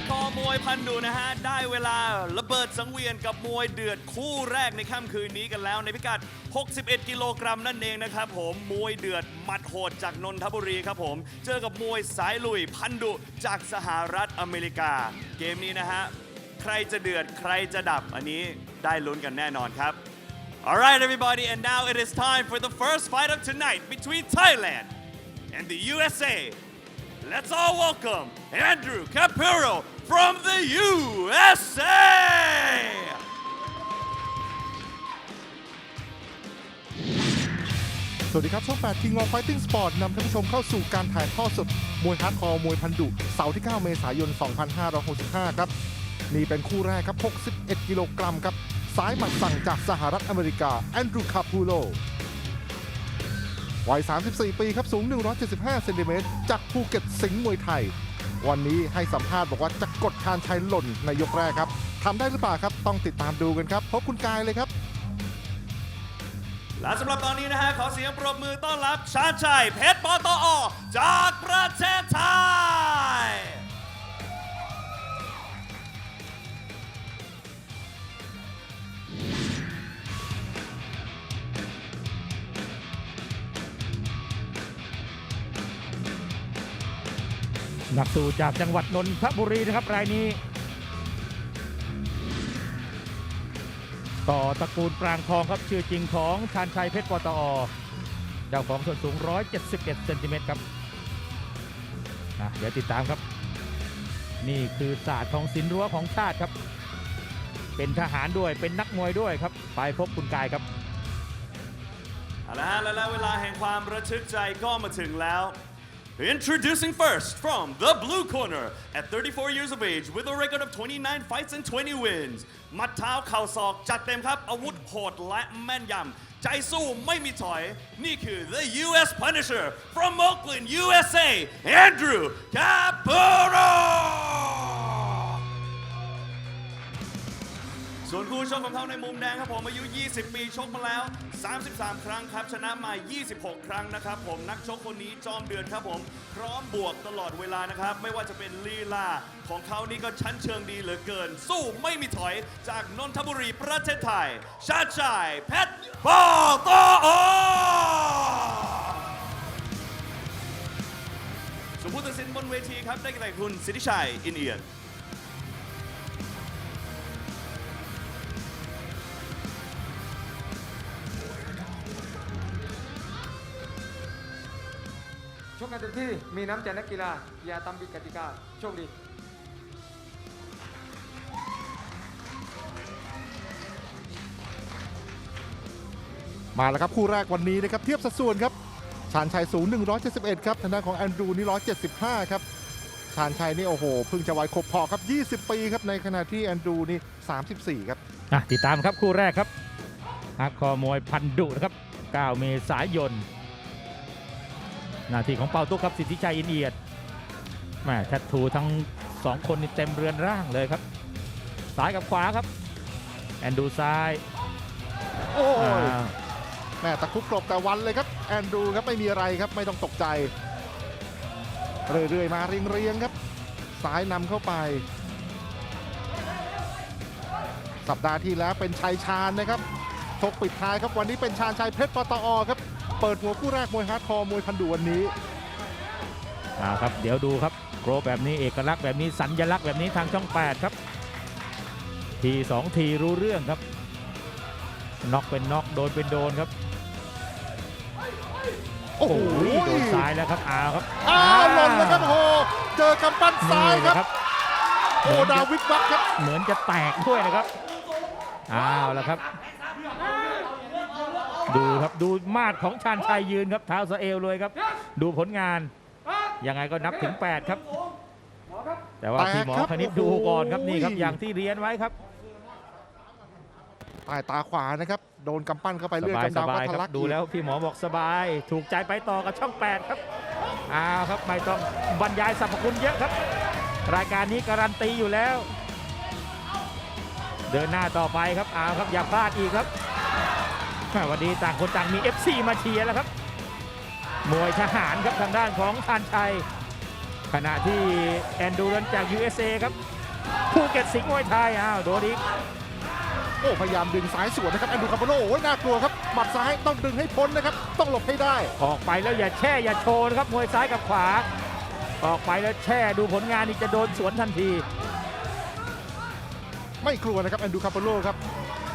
ร์ดคอร์มวยพันดุนะฮะ ได้เวลาระเบิดสังเวียนกับมวยเดือดคู่แรกในค่ำคืนนี้กันแล้ว ในพิกัด 61 กิโลกรัมนั่นเองนะครับผมมวยเดือดหมัดโหดจากนนทบุรีครับผม เจอกับมวยสายลุยพันดุจากสหรัฐอเมริกา เกมนี้นะฮะ ใครจะเดือดใครจะดับอันนี้ได้ลุ้นกันแน่นอนครับ Alright everybody and now it is time for the first fight of tonight between Thailand and the USA Let's all welcome Andrew Capuro from the USA! สวัสดีครับ ช่อง8 King of Fighting Sport นำท่านผู้ชมเข้าสู่การถ่ายทอดสด มวยฮาร์ดคอร์มวยพันดุ เสาร์ที่ 9 เมษายน 2565 ครับ นี่เป็นคู่แรกครับ 61 กิโลกรัมครับ ซ้ายหมัดสั่งจากสหรัฐอเมริกา แอนดรูคาพูโลวัย 34 ปีครับ สูง 175 เซนติเมตร จากภูเก็ตสิงห์มวยไทย วันนี้ให้สัมภาษณ์บอกว่าจะกดชานชัยหล่นในยกแรกครับทำได้หรือเปล่าครับ ต้องติดตามดูกันครับพบคุณกายเลยครับ และสำหรับตอนนี้นะฮะขอเสียงปรบมือต้อนรับชาญชัยเพชรปตอ จากประเทศไทย นักสู้จากจังหวัดนนทบุรีนะครับรายนี้ ต่อตระกูลปรางทองครับชื่อจริงของชาญชัยเพชรปตอเจ้าของส่วนสูง 171เซนติเมตรครับเดี๋ยวติดตามครับ นี่คือศาสตร์ของศิลรั้วของชาติครับ เป็นทหารด้วยเป็นนักมวยด้วยครับ ไปพบคุณกายครับเอาละฮะและเวลาแห่งความระทึกใจก็มาถึงแล้ว Introducing first from the blue corner at 34 years of age with a record of 29 fights and 20 wins หมัดเท้าเข่าศอกจัดเต็มครับ อาวุธโหดและแม่นยำ ใจสู้ไม่มีถอย นี่คือ the US Punisher from Oakland USA Andrew Capuro ส่วนคู่ชกของเขาในมุมแดงครับผมอายุ 20 ปีชกมาแล้ว 33 ครั้งครับ ชนะมา 26 ครั้งนะครับผมนักชกคนนี้จอมเดือดครับผม พร้อมบวกตลอดเวลานะครับ ไม่ว่าจะเป็นลีลาของเขานี่ก็ชั้นเชิงดีเหลือเกิน สู้ไม่มีถอยจากนนทบุรีประเทศไทย ชาติชายเพชรปอตอส่วนผู้ตัดสินบนเวทีครับได้แก่คุณสิทธิชัยอินเอียน ชกกันเต็มที่ มีน้ำใจนักกีฬา อย่าตามบิดกติกา โชคดีมาแล้วครับคู่แรกวันนี้นะครับเทียบสัดส่วนครับชาญชัยสูง 171 ครับทางด้านของแอนดรูนี่175 ครับชาญชัยนี่โอ้โหเพิ่งจะวัยครบพอครับ 20 ปีครับในขณะที่แอนดรูนี่ 34 ครับอะติดตามครับคู่แรกครับฮาร์ดคอมวยพันดุนะครับ 9 เมษายน น้าที่ของเปาตุ๊กครับสิทธิชัยอินเอียดแม่แทททูทั้งสองคนนี่เต็มเรือนร่างเลยครับซ้ายกับขวาครับ แอนดูซ้ายโอ้ยอ่าแม่ตะครุบกลบแต่วันเลยครับ แอนดรูครับไม่มีอะไรครับไม่ต้องตกใจ เรื่อยๆมาเรียงๆครับซ้ายนำเข้าไป สัปดาห์ที่แล้วเป็นชัยชาญนะครับทกปิดท้ายครับวันนี้เป็นชาญชัยเพชรปตอครับ เปิดหัวคู่แรกมวยฮาร์ดคอร์มวยพันดุวันนี้อ่าครับเดี๋ยวดูครับโกรแบบนี้เอกลักษณ์แบบนี้สัญลักษณ์แบบนี้ทางช่อง 8 ครับ ทีสองทีรู้เรื่องครับน็อกเป็นน็อกโดนเป็นโดนครับ โอ้โหโดนซ้ายแล้วครับอ้าวครับอ้าวหล่นเลยครับโอ้โหเจอกำปั้นซ้ายนี่คนะรับครับโอ้ดาวิดวักครับ เหมือนจะแตกด้วยนะครับอ้าวแล้วครับ ดูครับดูมาดของชาญชัยยืนครับเท้าสะเอวเลยครับ ดูผลงาน ยังไงก็นับถึง 8 ครับ แต่ว่าพี่หมอแปดครับคณิตโอ้ดูโหก่อนครับนี่ครับอย่างที่เรียนไว้ครับใต้ตาขวานะครับโดนกำปั้นเข้าไปสเลือดบายกำสดาวบาก็ยทะคลัรักบดูแล้วพี่หมอบอกสบาย ถูกใจไปต่อกับช่อง 8 ครับอ้าวครับไม่ต้องบรรยายสรรพคุณเยอะครับ รายการนี้การันตีอยู่แล้ว เดินหน้าต่อไปครับอ้าวครับอย่าพลาดอีกครับแม่ วันนี้ต่างคนต่างมี FC มาเชียร์แล้วครับ มวยทหารครับทางด้านของชานชัย ขณะที่แอนดูรันจาก USA ครับภูเก็ตสิงห์มวยไทยอ้าวโดนอีกโอ้พยายามดึงซ้ายสวนนะครับแอนดูคาร์โบโลโอ้ยน่ากลัวครับหมัดซ้ายต้องดึงให้พ้นนะครับ ต้องหลบให้ได้ ออกไปแล้วอย่าแช่อย่าโชว์นะครับมวยซ้ายกับขวา ออกไปแล้วแช่ดูผลงานนี่จะโดนสวนทันที ไม่กลัวนะครับแอนดูคาร์โบโลครับ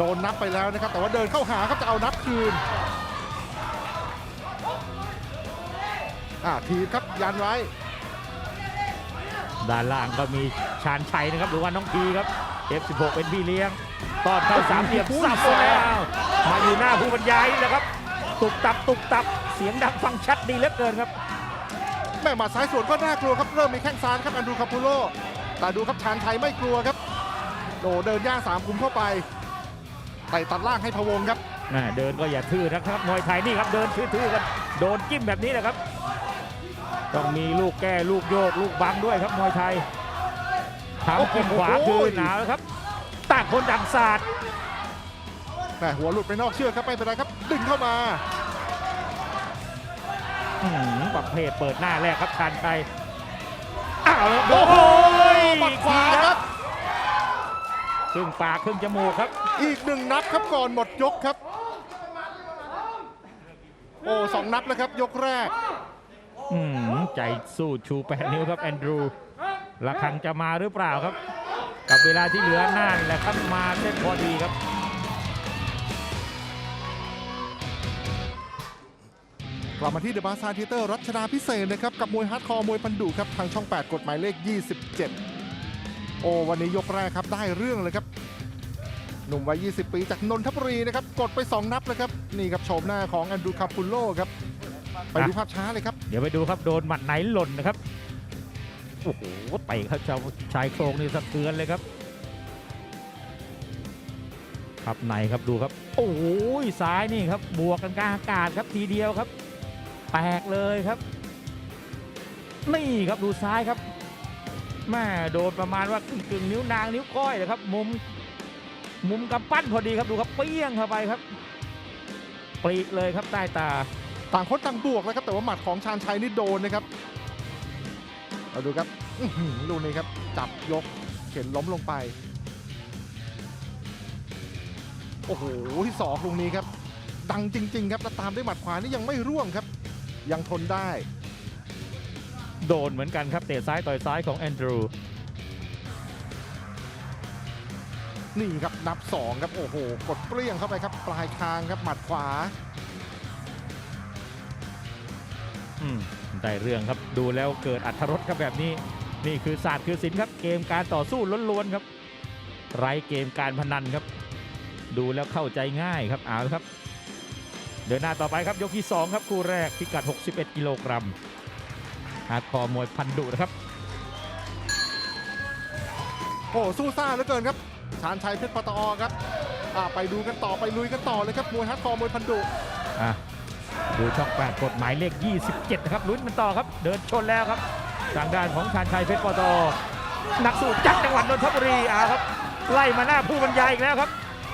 โดนนับไปแล้วนะครับ แต่ว่าเดินเข้าหาครับจะเอานับคืนอ่าทีบครับยันไว้ ด้านล่างก็มีชาญชัยนะครับ หรือว่าน้องพีครับ F16 เป็นพี่เลี้ยงต้อนเข้าสามเหลี่ยมสับแล้วมาอยู่หน้าผู้บรรยายนี่แหละครับ ตุบตับตุบตับเสียงดังฟังชัดดีเหลือเกินครับ แม่หมัดซ้ายสวนก็น่ากลัวครับ เริ่มมีแข้งซ้ายครับแอนดูคาปูโลแต่ดูครับชานชัยไม่กลัวครับโดเดินย่างสามคุมเข้าไป ไต่ตัดล่างให้พะวงครับแม่เดินก็อย่าทื่อนะครับมวยไทยนี่ครับเดินทื่อๆกันโดนจิ้มแบบนี้แหละครับ ต้องมีลูกแก้ลูกโยกลูกบังด้วยครับมวยไทยทำกินขวาคืนหนาวแล้วครับต่างคนต่างศาสตร์แม่หัวหลุดไปนอกเชือกครับไม่เป็นไรครับ ดึงเข้ามาประเภทเปิดหน้าแรกครับชานชัยอ้าวแล้วโอ้โหยหมัดขวาครับครึ่งปากครึ่งจมูกครับ อีกหนึ่งนับครับก่อนหมดยกครับ โอ้สองนับแล้วครับยกแรก อืมใจสู้ชูแปดนิ้วครับแอนดรูระคังจะมาหรือเปล่าครับ กับเวลาที่เหลือหน้านี่แหละครับมาเส้นพอดีครับกลับมาที่เดอะบาซาร์ทีเตอร์รัชดาพิเศษนะครับ กับมวยฮาร์ดคอร์มวยพันดุครับ ทางช่อง 8 กฎหมายเลข 27 โอ้วันนี้ยกแรกครับ ได้เรื่องเลยครับ หนุ่มวัย 20 ปีจากนนทบุรีนะครับ กดไป 2 นับแล้วครับ นี่ครับโฉมหน้าของแอนดรูคาปุลโลครับ ไปดูภาพช้าเลยครับ เดี๋ยวไปดูครับโดนหมัดไหนหล่นนะครับ โอ้โหเตะเข้าชายโครงนี่สะเทือนเลยครับครับในครับดูครับ โอ้โหซ้ายนี่ครับบวกกันกลางอากาศครับทีเดียวครับ แตกเลยครับ นี่ครับดูซ้ายครับแม่โดนประมาณว่ากึ่งกึ่งๆนิ้วนางนิ้วก้อยเลยครับมุม มุมกำปั้นพอดีครับดูครับเปี้ยงเข้าไปครับปรีเลยครับใต้ตา ต่างคนต่างบวกแล้วครับแต่ว่าหมัดของชาญชัยนี่โดนนะครับเราดูครับอื้อหือลูกนี้ครับจับยกเข็นล้มลงไป โอ้โหที่สองลูกนี้ครับ ดังจริง ๆ ครับแล้วตามด้วยหมัดขวานี่ยังไม่ร่วงครับ ยังทนได้ โดนเหมือนกันครับเตะซ้ายต่อยซ้ายของแอนดรู นี่ครับนับสองครับโอ้โหกดเปรี้ยงเข้าไปครับปลายคางครับหมัดขวาอืมได้เรื่องครับดูแล้วเกิดอัธรสครับแบบนี้นี่คือศาสตร์คือศิลป์ครับเกมการต่อสู้ล้วนๆครับ ไร้เกมการพนันครับ ดูแล้วเข้าใจง่ายครับเอาละครับ เดินหน้าต่อไปครับยกที่ 2 ครับคู่แรกพิกัด 61 กิโลกรัมฮาร์ดคอร์มวยพันดุนะครับโอ้สู้ซ่าเหลือเกินครับ ชาญชัยเพชรปตอครับอ่าไปดูกันต่อไปลุยกันต่อเลยครับมวยฮัดคอร์มวยพันดุอะดูช่องแปดกฎหมายเลข 27 นะครับลุ้นกันต่อครับ เดินชนแล้วครับทางด้านของชาญชัยเพชรปตนักสู้จากจังหวัดนนทบุรีอ่าครับไล่มาหน้าผู้บรรยายอีกแล้วครับ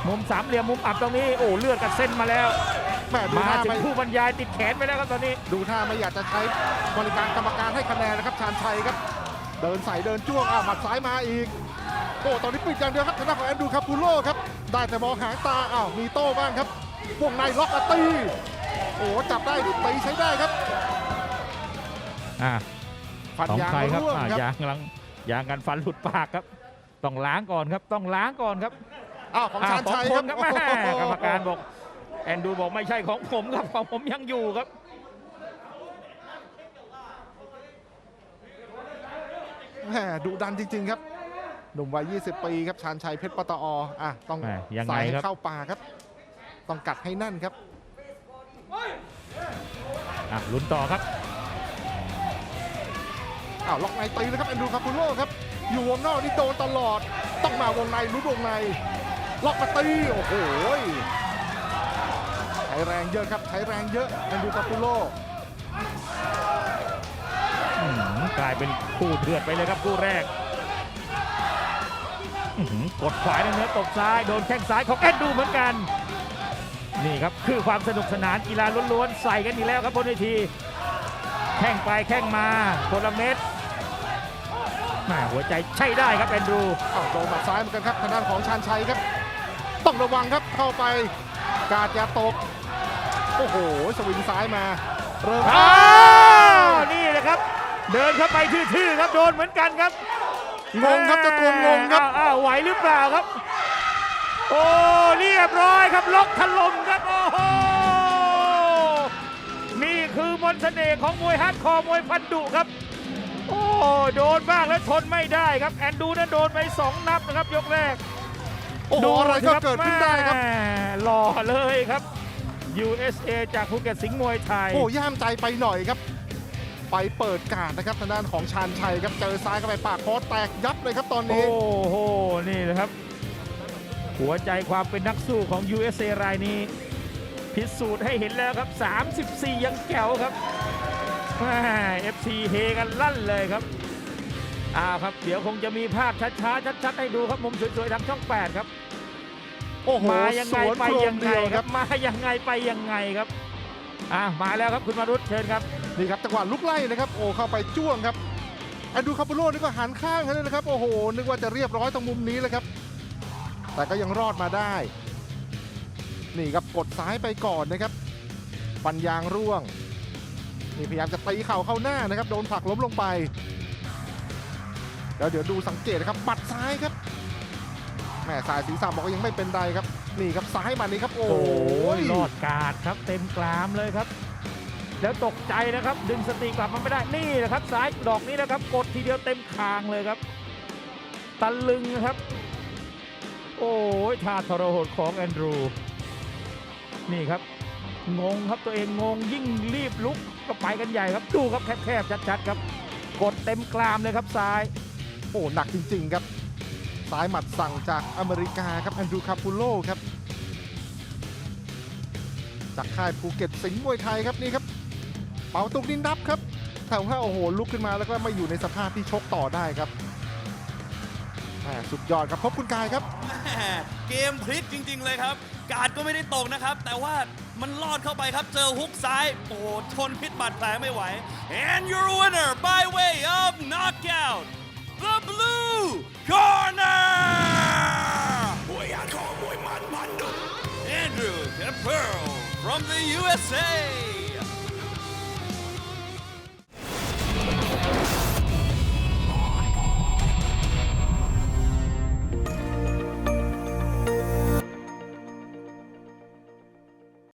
มุมสามเหลี่ยมมุมอับตรงนี้โอ้เลือดกระเซ็นมาแล้วแม่ดูมาท่าถึไม่งผู้บรรยายติดแขนไปแล้วครับตอนนี้ ดูท่าไม่อยากจะใช้บริการกรรมการให้คะแนนนะครับชาญชัยครับ เดินใส่เดินจ้วงอ่าหมัดซ้ายมาอีกโอ้ตอนนี้ปิดอย่างเดียวครับทางด้านของแอนดรูคาปูโลครับได้แต่มองหางตาอ้าวมีโต้บ้างครับวงในล็อกมาตีโอ้จับได้ดิตีใช้ได้ครับอ่าฟันของยางใครครับร่วงอ่าครับยางกำลังยางกันฟันหลุดปากครับ ต้องล้างก่อนครับต้องล้างก่อนครับอ้าวของอ่าชาญของชัยคครันบครับแม่กรรมการบอก แอนดูบอกไม่ใช่ของผมครับของผมยังอยู่ครับแหมดุดันจริง ๆ ครับ หนุ่มวัย 20 ปีครับชาญชัยเพชรปตออะต้องแหม่ยังไงใส่ให้ครับเข้าป่าครับ ต้องกัดให้แนั่นครับอะลุ้นต่อครับอ้าวล็อกในตีเลยครับแอนดรูคาปูโลครับ อยู่วงนอกนี่โดนตลอด ต้องมาวงในลุ้นวงใน ล็อกมาตีโอ้โหใช้แรงเยอะครับใช้แรงเยอะแอนดรูคาปูโลอื้อหือกลายเป็นคู่เดือดไปเลยครับคู่แรกอื้อหือ กดขวาในเนื้อตบซ้าย โดนแข้งซ้ายของแอนดูเหมือนกัน นี่ครับคือความสนุกสนานกีฬาล้วนๆ ใส่กันอีกแล้วครับบนเวที แข้งไปแข้งมาคนละเม็ดแม่หัวใจใช่ได้ครับแอนดรูอ้าวโดนหมัดซ้ายเหมือนกันครับทางด้านของชานชัยครับ ต้องระวังครับเข้าไปกาดอย่าตก โอ้โห สวิงซ้ายมา เริ่มอ้าวนี่แหละครับ เดินเข้าไปทื่อๆครับโดนเหมือนกันครับ งงครับเจะตัวงงครับอ้าวอ้าวไหวหรือเปล่าครับ โอ้เรียบร้อยครับล็อกถล่มครับโอ้โหนี่คือมนต์เสน่ห์ของมวยฮาร์ดคอร์มวยพันดุครับ โอ้โดนบ้างแล้วทนไม่ได้ครับ แอนดูนั้นโดนไปสองนับนะครับยกแรกโอ้โหอะไรก็เกิดขึ้นได้ครับแม่หล่อเลยครับ USA จากภูเก็ตสิงห์มวยไทย โอ้ย่ามใจไปหน่อยครับ ไปเปิดการดนะครับทางด้านของชานชัยครับเจอซ้ายเข้าไปปากคอแตกยับเลยครับตอนโอ้นี้โห นี่นะครับ หัวใจความเป็นนักสู้ของ USA รายนี้ พิสูจน์ให้เห็นแล้วครับ 34 ยังแก้วครับแม่ FC เฮกันลั่นเลยครับอ้าวครับ เดี๋ยวคงจะมีภาพช้าๆชัดๆให้ดูครับมุมสวยๆทางช่อง 8 ครับโอ้โหมายังสไงวนไปโครยัมงไงเดียวคครัรับบมายังไงไปยังไงครับ อ่ามาแล้วครับคุณมารุตเชิญครับ นี่ครับจังหวะลุกไล่นะครับโอ้เข้าไปจ้วงครับแอนดูคาปูโร่นี่ก็หันข้างเลยนะครับ โอ้โห นึกว่าจะเรียบร้อยตรงมุมนี้เลยครับ แต่ก็ยังรอดมาได้ นี่ครับกดซ้ายไปก่อนนะครับปัญญางร่วงนี่พยายามจะตีเข่าเข้าหน้านะครับ โดนผลักล้มลงไป แล้วเดี๋ยวดูสังเกตนะครับหมัดซ้ายครับแม่สายศีรษะบอกว่ายังไม่เป็นไรครับ นี่ครับซ้ายมานี่ครับ โอ้โอ้ยยรอดกาดครับเต็มกรามเลยครับ แล้วตกใจนะครับ ดึงสติกลับมาไม่ได้นี่แหละครับซ้ายดอกนี้นะครับ กดทีเดียวเต็มคางเลยครับตะลึงครับ โอ้ยท่าทรหดของแอนดรูนี่ครับ งงครับตัวเองงงยิ่งรีบลุกก็ไปกันใหญ่ครับ ดูครับแคบๆชัดๆครับ กดเต็มกรามเลยครับซ้าย โอ้หนักจริง ๆ ครับซ้ายหมัดสั่งจากอเมริกาครับแอนดรูคาปูโลครับ จากค่ายภูเก็ตสิงห์มวยไทยครับนี่ครับ เป่าตุกดินดับครับแต่ว่าโอ้โหลุกขึ้นมาแล้วก็มาอยู่ในสภาพที่ชกต่อได้ครับแหม่สุดยอดครับพบคุณกายครับแม่เกมพลิกจริง ๆ เลยครับ การดก็ไม่ได้ตกนะครับ แต่ว่ามันลอดเข้าไปครับเจอฮุกซ้าย โอ้โหทนพิษบาดแผลไม่ไหว and your winner by way of knockout the blue corner มวยหาคอมวยมันมันดุ Andrew Campbell from the USA